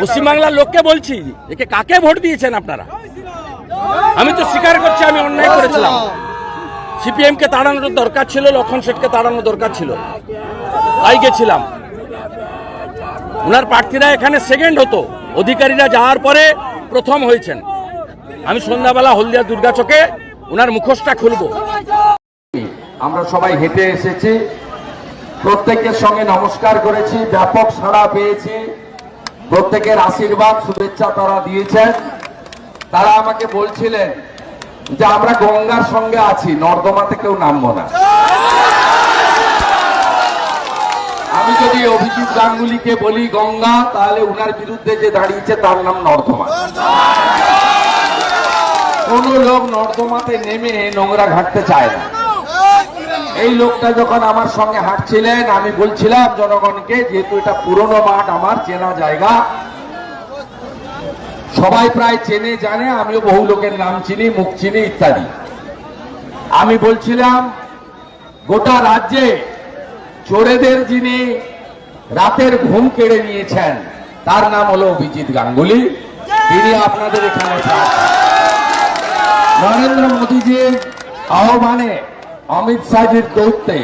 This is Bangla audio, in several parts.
পশ্চিমবাংলার লোককে বলছি একে কাকে ভোট দিয়েছেন আপনারা? আমি তো স্বীকার করছি আমি অন্যায় করেছিলাম। সিপিএম কে তাড়ানোর দরকার ছিল লক্ষণ শেঠকে তাড়ানোর দরকার ছিল। তাই গেছিলাম। ওনার প্রার্থীরা এখানে সেকেন্ড হতো। অধিকারীরা যাওয়ার পরে প্রথম হয়েছেন। আমি সন্ধ্যাবেলা হলদিয়া দুর্গা চকে ওনার মুখোশটা খুলবো। আমরা সবাই হেঁটে এসেছি। প্রত্যেকের সঙ্গে নমস্কার করেছি। ব্যাপক সাড়া পেয়েছি। প্রত্যেকের আশীর্বাদ, শুভেচ্ছা তারা দিয়েছেন। তারা আমাকে বলছিলেন যে আমরা গঙ্গার সঙ্গে আছি, নর্দমাতে কেউ নামবো না। আমি যদি অভিজিৎ গাঙ্গুলিকে বলি গঙ্গা, তাহলে উনার বিরুদ্ধে যে দাঁড়িয়েছে তার নাম নর্দমা। কোন লোক নর্দমাতে নেমে নোংরা ঘাটতে চায় না। এই লোকটা যখন আমার সঙ্গে হাঁটছিলেন, আমি বলছিলাম, জনগণকে যেহেতু এটা পুরনো মাঠ, আমার চেনা জায়গা সবাই প্রায় চেনে জানে, আমিও বহু লোকের নাম চিনি, মুখ চিনি, ইত্যাদি আমি বলছিলাম, গোটা রাজ্যে চোরেদের যিনি রাতের ঘুম কেড়ে নিয়েছেন, তার নাম হলো অভিজিৎ গাঙ্গুলি তিনি আপনাদের এখানে। নরেন্দ্র মোদীজির আহ্বানে অমিত শাহজির দৌত্যে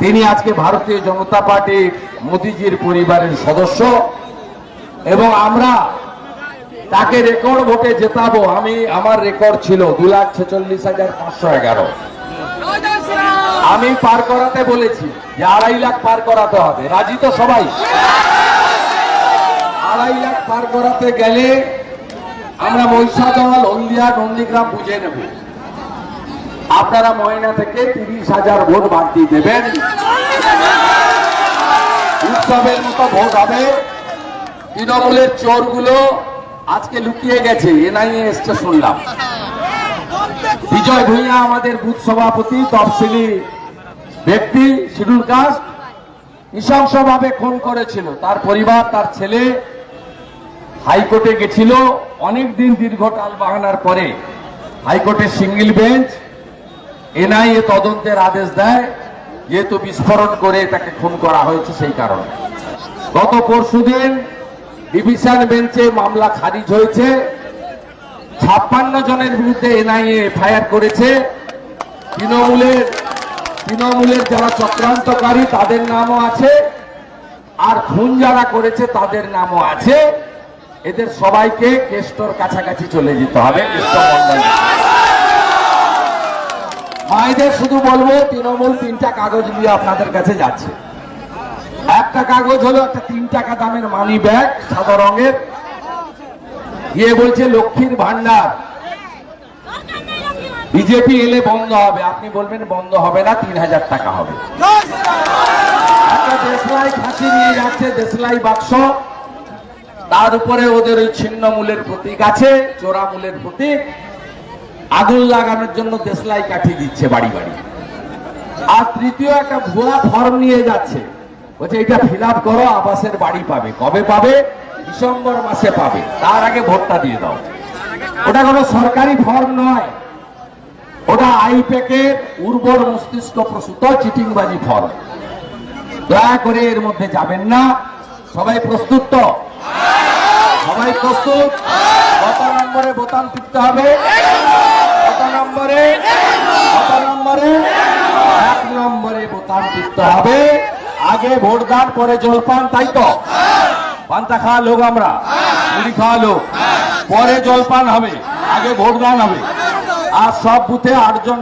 তিনি আজকে ভারতীয় জনতা পার্টির মোদীজির পরিবারের সদস্য এবং আমরা তাকে রেকর্ড ভোটে জেতাবো। আমি, আমার রেকর্ড ছিল দু লাখ ছেচল্লিশ হাজার পাঁচশো এগারো। আমি পার করাতে বলেছি যে আড়াই লাখ পার করাতে হবে। রাজি তো সবাই? আড়াই লাখ পার করাতে গেলে আমরা মহিষাদল, হলদিয়া, নন্দীগ্রাম বুঝে নেব। আপনারা ময়না থেকে তিরিশ হাজার ভোট বাড়তি দেবেন। উৎসবের মতো ভোট হবে। তৃণমূলের চোরগুলো আজকে লুকিয়ে গেছে, এনআইএ এসছে শুনলাম। বিজয় ভূঁইয়া আমাদের বুথ সভাপতি, তফসিলি ব্যক্তি, শিডিউল কাস্ট। নৃশংসভাবে খুন করেছিল। তার পরিবার, তার ছেলে হাইকোর্টে গেছিল। অনেক দিন দীর্ঘ টাল বাহানার পরে হাইকোর্টের সিঙ্গেল বেঞ্চ এনআইএ তদন্তের আদেশ দেয়, যেহেতু বিস্ফোরণ করে তাকে খুন করা হয়েছে সেই কারণে। গত পরশুদিন ডিভিশন বেঞ্চে মামলা খারিজ হয়েছে। ছাপ্পান্ন জনের বিরুদ্ধে এনআইএ এফআইআর করেছে। তৃণমূলের তৃণমূলের যারা চক্রান্তকারী, তাদের নামও আছে। আর খুন যারা করেছে, তাদের নামও আছে। এদের সবাইকে কেষ্টর কাছাকাছি চলে যেতে হবে। কেষ্টমণ্ডল মায়েদের শুধু বলব, তৃণমূল তিনটা কাগজ নিয়ে আপনাদের কাছে যাচ্ছে। একটা কাগজ হলো একটা তিন টাকা দামের মানি ব্যাগ সাদা রঙের। গিয়ে বলছে, লক্ষ্মীর ভান্ডার বিজেপি এলে বন্ধ হবে। আপনি বলবেন, বন্ধ হবে না, তিন হাজার টাকা হবে। একটা দেশলাই নিয়ে যাচ্ছে, দেশলাই বাক্স। তার উপরে ওদের ওই ছিন্নমূলের প্রতীক আছে, চোরা মূলের প্রতীক। আগুন লাগানোর জন্য দেশলাই কাঠি দিচ্ছে বাড়ি বাড়ি। আর তৃতীয় একটা ভুয়া ফর্ম নিয়ে যাচ্ছে। বলছে, এটা ফিল করো, আবাসের বাড়ি পাবে। কবে পাবে? ডিসেম্বর মাসে পাবে। তার আগে ভোটটা দিয়ে দাও। ওটা কোনো সরকারি ফর্ম নয়। ওটা আইপ্যাকের উর্বর মস্তিষ্ক প্রসূত চিটিংবাজি ফর্ম। দয়া করে এর মধ্যে যাবেন না। সবাই প্রস্তুত তো? সবাই প্রস্তুত? কত নম্বরে বোতাম টিপতে হবে? নম্বরে? নম্বরে? এক নম্বরে বোতাম টিপতে হবে। আগে ভোট দান, পরে জলপান তাই তো? পান্তা খাওয়া লোক আমরা, মুড়ি খাওয়া লোক। পরে জলপান হবে, আগে ভোট দান হবে। আর সব বুথে আটজন